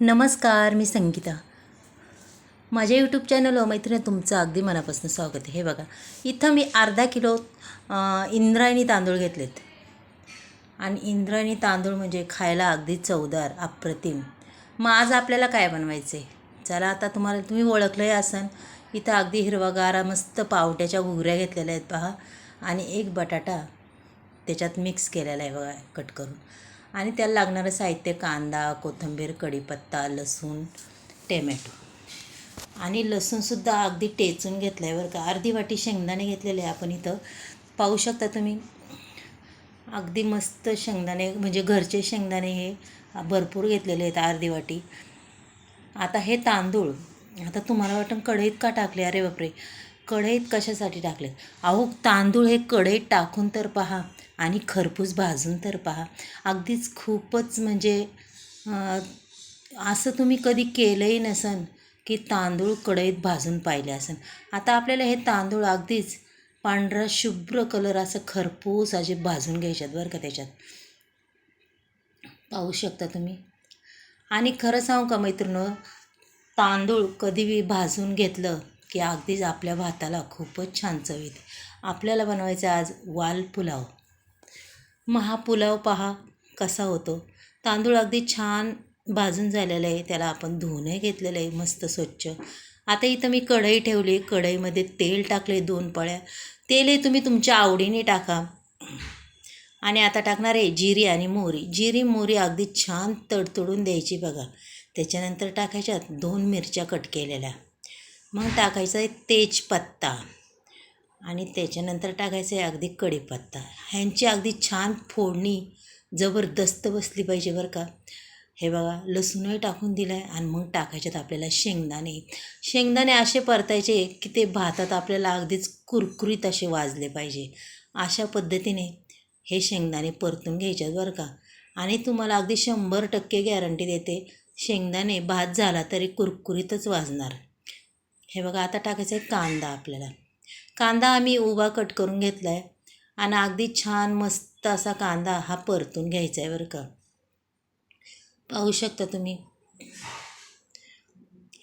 नमस्कार मी संगीता. माझ्या YouTube channel मैत्रिणी तुमचं अगदी मनापासून स्वागत आहे. हे बघा इथं मी अर्धा किलो इंद्रायणी तांदूळ घेतलेत. आणि इंद्रायणी तांदूळ म्हणजे खायला अगदी चवदार अप्रतिम. मग आज आपल्याला काय बनवायचं आहे चला आता तुम्हाला तुम्ही ओळखलंही असन इथं अगदी हिरवागारा मस्त पावट्याच्या घुगऱ्या घेतलेल्या आहेत पहा. आणि एक बटाटा त्याच्यात मिक्स केलेला आहे बघा कट करून. आणि त्याला लागणारं साहित्य कांदा कोथिंबीर कढीपत्ता लसूण टॅमॅटो. आणि लसूणसुद्धा अगदी टेचून घेतलं आहे बरं का. अर्धी वाटी शेंगदाणे घेतलेले आहे आपण इथं. पाहू शकता तुम्ही. अगदी मस्त शेंगदाणे म्हणजे घरचे शेंगदाणे हे भरपूर घेतलेले आहेत अर्धी वाटी. आता हे तांदूळ. आता तुम्हाला वाटतं कढईत का टाकले? अरे बापरे. कढईत कशासाठी टाकले अहो तांदूळ हे कढईत टाकून तर पहा. आणि खरपूस भाजून तर पहा. अगदीच खूपच म्हणजे असं तुम्ही कधी केलंही नसन की तांदूळ कढईत भाजून पाहिले असेल आता आपल्याला हे तांदूळ अगदीच पांढरा शुभ्र कलर असं खरपूस असे भाजून घ्यायच्यात बरं का त्याच्यात. पाहू शकता तुम्ही. आणि खरं सांगू का मैत्रिणी तांदूळ कधी भाजून घेतलं की अगदीच आपल्या भाताला खूपच छान चव येते. आपल्याला बनवायचं आज वाल पुलाव. मग हा पुलाव पहा कसा होतो. तांदूळ अगदी छान भाजून झालेलं आहे. त्याला आपण धुवूनही घेतलेलं आहे मस्त स्वच्छ. आता इथं मी कढई ठेवली. कढईमध्ये तेल टाकले दोन पळ्या. तेलही तुम्ही तुमच्या आवडीने टाका. आणि आता टाकणार आहे जिरी आणि मोहरी. जिरी मोहरी अगदी छान तडतडून द्यायची बघा. त्याच्यानंतर टाकायच्यात दोन मिरच्या कट केलेल्या. मग टाकायचं आहे तेजपत्ता. आणि त्याच्यानंतर टाकायचं आहे अगदी कढीपत्ता. ह्यांची अगदी छान फोडणी जबरदस्त बसली पाहिजे बरं का. हे बघा लसूणही टाकून दिलं आहे आणि मग टाकायच्यात आपल्याला शेंगदाणे. शेंगदाणे असे परतायचे की ते भातात आपल्याला अगदीच कुरकुरीत असे वाजले पाहिजे. अशा पद्धतीने हे शेंगदाणे परतून घ्यायच्यात बरं का. आणि तुम्हाला अगदी शंभर टक्के गॅरंटी देते शेंगदाणे भात झाला तरी कुरकुरीतच वाजणार. हे बघा आता टाकायचं आहे कांदा आपल्याला. कांदा आम्ही उभा कट करून घेतला आहे आणि अगदी छान मस्त असा कांदा हा परतून घ्यायचा आहे बरं का. पाहू शकता तुम्ही.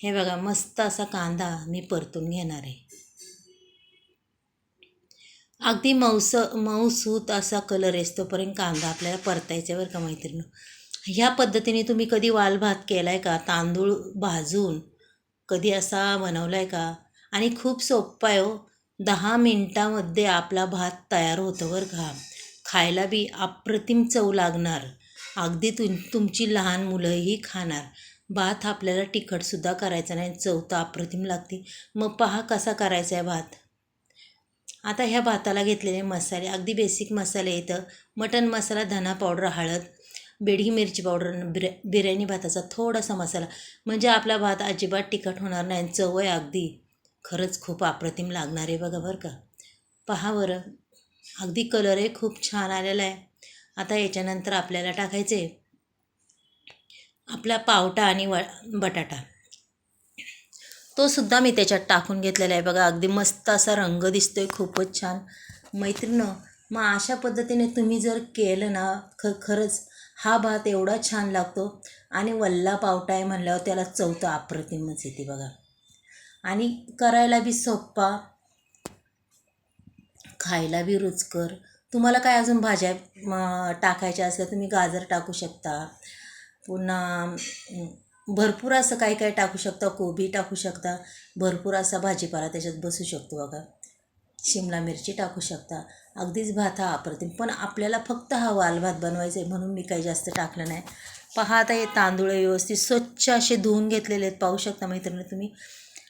हे बघा मस्त असा कांदा मी परतून घेणार आहे. अगदी मऊस मऊसूत असा कलर येतोपर्यंत कांदा आपल्याला परतायचा आहे बरं का मैत्रिणी ह्या पद्धतीने तुम्ही कधी वाल भात केला आहे का? तांदूळ भाजून कधी असा बनवला आहे का? आणि खूप सोप्पा आहे हो. दहा मिनटामध्ये आपला भात तयार होतो बरं का. खायला बी अप्रतिम चव लागणार. अगदी तुम तुमची लहान मुलंही खाणार. भात आपल्याला तिखटसुद्धा करायचा नाही चव तर अप्रतिम लागते. मग पहा कसा करायचा आहे भात. आता ह्या भाताला घेतलेले मसाले अगदी बेसिक मसाले येतं मटन मसाला धना पावडर हळद बेडगी मिरची पावडर बिर्या बिर्याणी भाताचा थोडासा मसाला. म्हणजे आपला भात अजिबात तिखट होणार नाही आणि चव आहे अगदी. खरंच खूप अप्रतिम लागणार आहे बघा बरं का. पहा बरं. अगदी कलरही खूप छान आलेला आहे. आता याच्यानंतर आपल्याला टाकायचे आपला पावटा आणि व बटाटा. तो सुद्धा मी त्याच्यात टाकून घेतलेला आहे बघा. अगदी मस्त असा रंग दिसतोय. खूपच छान. मैत्रिणं मग अशा पद्धतीने तुम्ही जर केलं ना ख खरंच हा भात एवढा छान लागतो. आणि वल्ला पावटा आहे म्हणल्यावर त्याला चवतं अप्रतिमच येते बघा. आणि करायला बी सोप्पा. खायला बी रुचकर. तुम्हाला काय अजून भाज्या टाकायच्या असल्या तुम्ही गाजर टाकू शकता. पुन्हा भरपूर असं काही काही टाकू शकता कोबी टाकू शकता. भरपूर असा भाजीपाला त्याच्यात बसू शकतो बघा. शिमला मिरची टाकू शकता. अगदीच भात हा अप्रतिम. पण आपल्याला फक्त हा वाल भात बनवायचा आहे म्हणून मी काही जास्त टाकलं नाही. पहा आता हे तांदूळ व्यवस्थित स्वच्छ असे धुवून घेतलेले आहेत. पाहू शकता मैत्रिणी तुम्ही.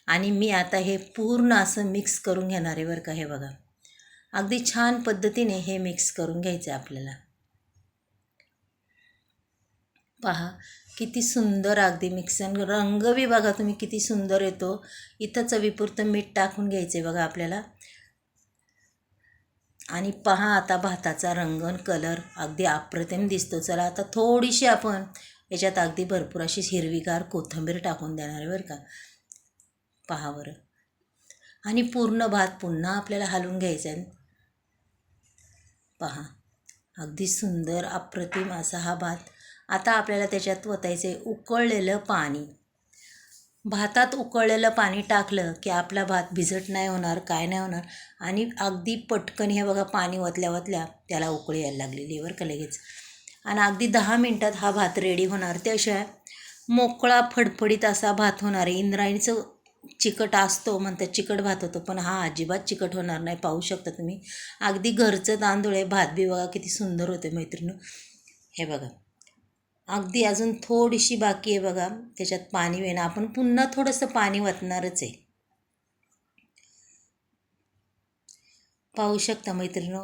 आणि मी आता हे पूर्ण असं मिक्स करून घेणार आहे बरं का हे बघा. अगदी छान पद्धतीने हे मिक्स करून घ्यायचं आहे आपल्याला. पहा किती सुंदर अगदी मिक्सन रंग बी बघा तुम्ही किती सुंदर येतो. इथं चवीपुरतं मीठ टाकून घ्यायचं आहे बघा आपल्याला. आणि पहा आता भाताचा रंग कलर अगदी अप्रतिम दिसतो. चला आता थोडीशी आपण याच्यात अगदी भरपूर अशी हिरवीगार कोथिंबीर टाकून देणार आहे बरं का. पहा बरं आणि पूर्ण भात पुन्हा आपल्याला हलवून घ्यायचा आहे. पहा अगदी सुंदर अप्रतिम असा हा भात. आता आपल्याला त्याच्यात ओतायचं आहे उकळलेलं पाणी. भातात उकळलेलं पाणी टाकलं की आपला भात भिजट नाही होणार काय नाही होणार. आणि अगदी पटकन हे बघा पाणी वतल्या वतल्या त्याला उकळी यायला लागलेली आहे बरं का लगेच. आणि अगदी दहा मिनटात हा भात रेडी होणार. त्याशिवाय मोकळा फडफडीत असा भात होणार आहे. इंद्रायणीचं चिकट असतो म्हणतात चिकट भात होतो पण हा अजिबात चिकट होणार नाही पाहू शकता तुम्ही. अगदी घरचं तांदूळ आहे भात बी बघा किती सुंदर होते मैत्रिणी हे बघा. अगदी अजून थोडीशी बाकी आहे बघा त्याच्यात पाणी वेणं. आपण पुन्हा थोडंसं पाणी वाचणारच आहे. पाहू शकता मैत्रिणी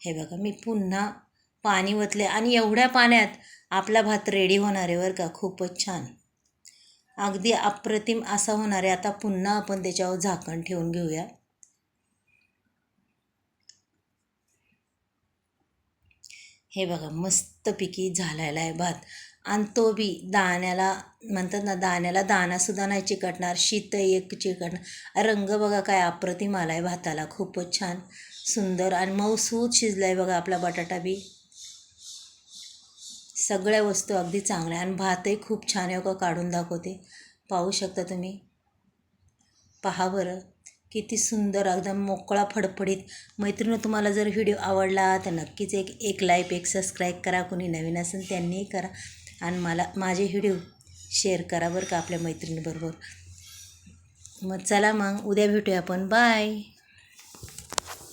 हे बघा मी पुन्हा पाणी वतले आणि एवढ्या पाण्यात आपला भात रेडी होणार आहे बरं का. खूपच छान. अगदी अप्रतिम असा होणार आहे. आता पुन्हा आपण त्याच्यावर झाकण ठेवून घेऊया. हे बघा मस्तपैकी झालेला आहे भात. आणि तो बी दाण्याला म्हणतात ना दाण्याला दाणासुद्धा नाही चिकटणार शीत एक चिकटणार. रंग बघा काय अप्रतिम आला आहे भाताला. खूपच छान सुंदर आणि मऊसूत शिजला आहे बघा आपला बटाटा बी. सगळ्या वस्तू अगदी चांगल्या आणि भातही खूप छान आहे का काढून दाखवते. पाहू शकता तुम्ही. पहा बरं किती सुंदर एकदम मोकळा फडफडीत. मैत्रिणी तुम्हाला जर व्हिडिओ आवडला तर नक्कीच एक एक लाईक एक सबस्क्राईब करा. कोणी नवीन असेल त्यांनीही करा. आणि मला माझे व्हिडिओ शेअर करा बरं का आपल्या मैत्रिणीबरोबर. मग चला मग उद्या भेटूया आपण. बाय